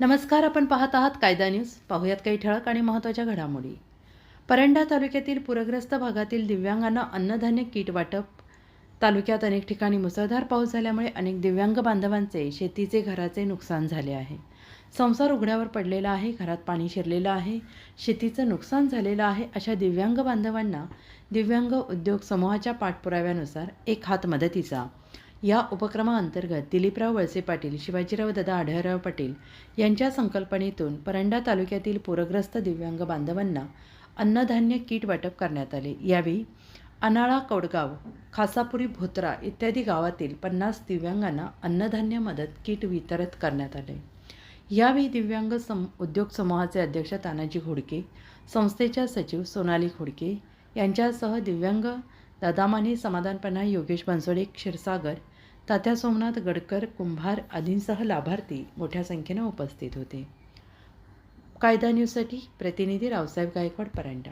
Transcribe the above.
नमस्कार आपण पाहत आहात कायदा न्यूज. पाहूयात काही ठळक आणि महत्त्वाच्या घडामोडी. परंडा तालुक्यातील पूरग्रस्त भागातील दिव्यांगांना अन्नधान्य किट वाटप. तालुक्यात अनेक ठिकाणी मुसळधार पाऊस झाल्यामुळे अनेक दिव्यांग बांधवांचे शेतीचे घराचे नुकसान झाले आहे. संसार उघड्यावर पडलेला आहे घरात पाणी शिरलेलं आहे शेतीचं नुकसान झालेलं आहे अशा दिव्यांग बांधवांना दिव्यांग उद्योग समूहाच्या पाठपुराव्यानुसार एक हात मदतीचा. या उपक्रमाअंतर्गत दिलीपराव वळसे पाटील शिवाजीराव दादा आढळराव पाटील यांच्या संकल्पनेतून परंडा तालुक्यातील पूरग्रस्त दिव्यांग बांधवांना अन्नधान्य किट वाटप करण्यात आले. यावेळी अनाळा कौडगाव खासापुरी भोत्रा इत्यादी गावातील पन्नास दिव्यांगांना अन्नधान्य मदत किट वितरित करण्यात आले. यावेळी दिव्यांग सम उद्योग समूहाचे अध्यक्ष तानाजी घोडके संस्थेच्या सचिव सोनाली घोडके यांच्यासह दिव्यांग दादामानी समाधानपणा योगेश बनसोडे क्षीरसागर तात्या सोमनाथ गडकर कुंभार आदींसह लाभार्थी मोठ्या संख्येनं उपस्थित होते. कायदा न्यूजसाठी प्रतिनिधी रावसाहेब गायकवाड परंडा.